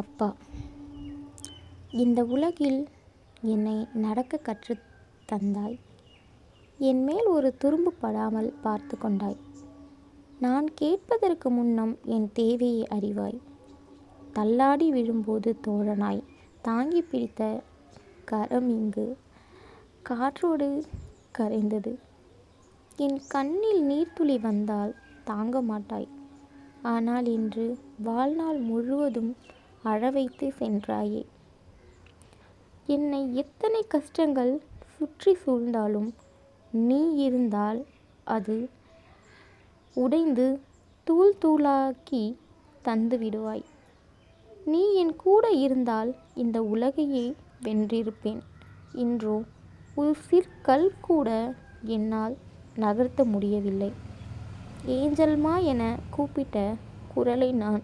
அப்பா இந்த உலகில் என்னை நடக்க கற்று தந்தாய். என் மேல் ஒரு துரும்பு படாமல் பார்த்து கொண்டாய். நான் கேட்பதற்கு முன்னம் என் தேவையை அறிவாய். தள்ளாடி விழும்போது தோழனாய். தாங்கி பிடித்த கரம் இங்கு காற்றோடு கரைந்தது. என் கண்ணில் நீர்த்துளி வந்தால் தாங்க மாட்டாய். ஆனால் இன்று வாழ்நாள் முழுவதும் அழவைத்து சென்றாயே. என்னை எத்தனை கஷ்டங்கள் சுற்றி சூழ்ந்தாலும் நீ இருந்தால் அது உடைந்து தூள் தூளாக்கி தந்து விடுவாய். நீ என் கூட இருந்தால் இந்த உலகையே வென்றிருப்பேன். இன்றோ ஒரு சிற்கல் கூட என்னால் நகர்த்த முடியவில்லை. ஏஞ்சல்மா என கூப்பிட்ட குரலை நான்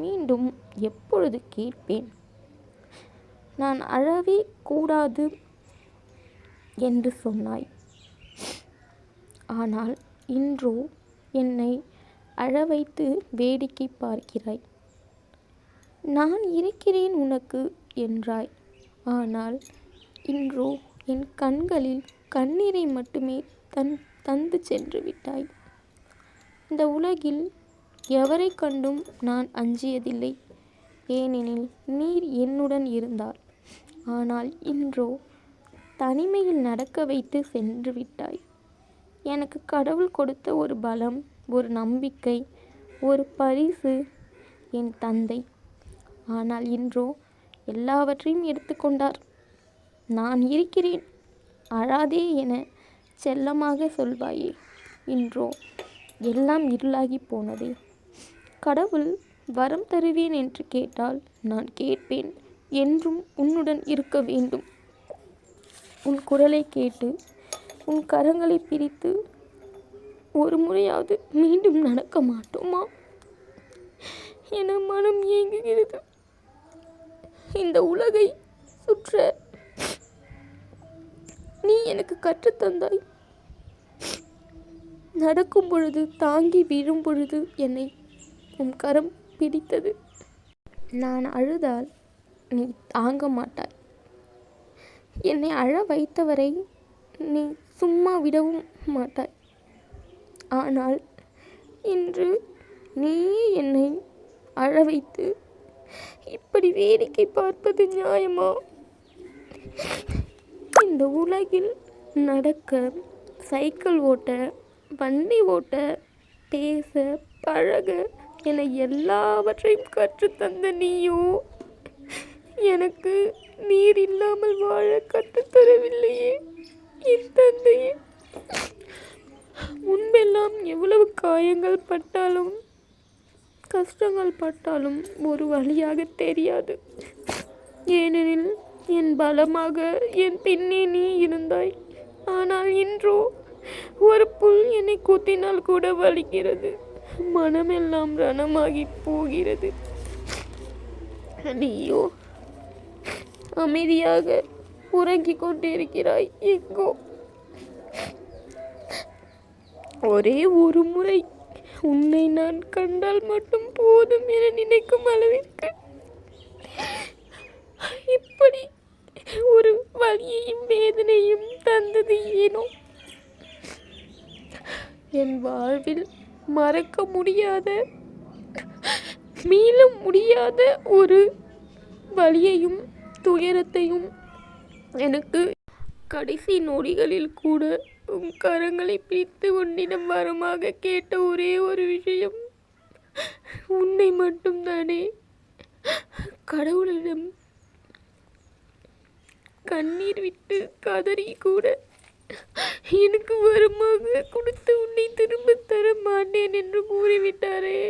மீண்டும் எப்பொழுது கேட்பேன்? நான் அழவே கூடாது என்று சொன்னாய். ஆனால் இன்றோ என்னை அழ வைத்து வேடிக்கை பார்க்கிறாய். நான் இருக்கிறேன் உனக்கு என்றாய். ஆனால் இன்றோ என் கண்களில் கண்ணீரை மட்டுமே தன் தந்து சென்று விட்டாய். இந்த உலகில் எவரை கண்டும் நான் அஞ்சியதில்லை? ஏனெனில் நீர் என்னுடன் இருந்தார். ஆனால் இன்றோ தனிமையில் நடக்க வைத்து சென்று விட்டாய். எனக்கு கடவுள் கொடுத்த ஒரு பலம் ஒரு நம்பிக்கை ஒரு பரிசு என் தந்தை. ஆனால் இன்றோ எல்லாவற்றையும் எடுத்துக்கொண்டார் நான் இருக்கிறேன். அழாதே என செல்லமாக சொல்வாயே. இன்றோ எல்லாம் இருளாகி போனதே. கடவுள் வரம் தருவேன் என்று கேட்டால் நான் கேட்பேன் என்றும் உன்னுடன் இருக்க வேண்டும் உன் குரலை கேட்டு உன் கரங்களை பிரித்து ஒரு முறையாவது மீண்டும் நடக்க மாட்டோமா? என மனம் ஏங்குகிறது. இந்த உலகை சுற்ற நீ எனக்கு கற்றுத்தந்தாய் நடக்கும் பொழுது தாங்கி விழும் பொழுது என்னை உன் கரம் பிடித்தது. நான் அழுதால் நீ தாங்க மாட்டாய். என்னை அழ வைத்தவரை நீ சும்மா விடவும் மாட்டாய். ஆனால் இன்று நீயே என்னை அழ வைத்து இப்படி வேடிக்கை பார்ப்பது நியாயமா? இந்த உலகில் நடக்க சைக்கிள் ஓட்ட வண்டி ஓட்ட பேச பழக என எல்லாவற்றையும் கற்றுத்தந்த நீயோ? எனக்கு நீர் இல்லாமல் வாழ கற்றுத்தரவில்லையே என் தந்தையே. முன்பெல்லாம் எவ்வளவு காயங்கள் பட்டாலும் கஷ்டங்கள் பட்டாலும் ஒரு வழியாக தெரியாது. ஏனெனில் என் பலமாக என் பின்னே நீ இருந்தாய். ஆனால் இன்றோ ஒரு புல் என்னை குத்தினால் கூட வலிக்கிறது. மனமெல்லாம் ரணமாகி போகிறது. நீயோ அமைதியாக உறங்கிக் கொண்டிருக்கிறாய் எங்கோ ஒரே ஒரு முறை உன்னை நான் கண்டால் மட்டும் போதும் என நினைக்கும் அளவிற்கு இப்படி ஒரு வலியையும் வேதனையும் தந்தது ஏனோ? என் வாழ்வில் மறக்க முடியாத மீள முடியாத ஒரு வழியையும் துயரத்தையும் எனக்கு கடைசி நொடிகளில் கூட உன் கரங்களை பிடித்து உன்னிடம் வரமாக கேட்ட ஒரே ஒரு விஷயம் உன்னை மட்டும்தானே. கடவுளிடம் கண்ணீர் விட்டு கதறி கூட எனக்கு வரமாக கொடுத்து உன்னை திரும்ப தர மாட்டேன் என்று கூறிவிட்டாரே.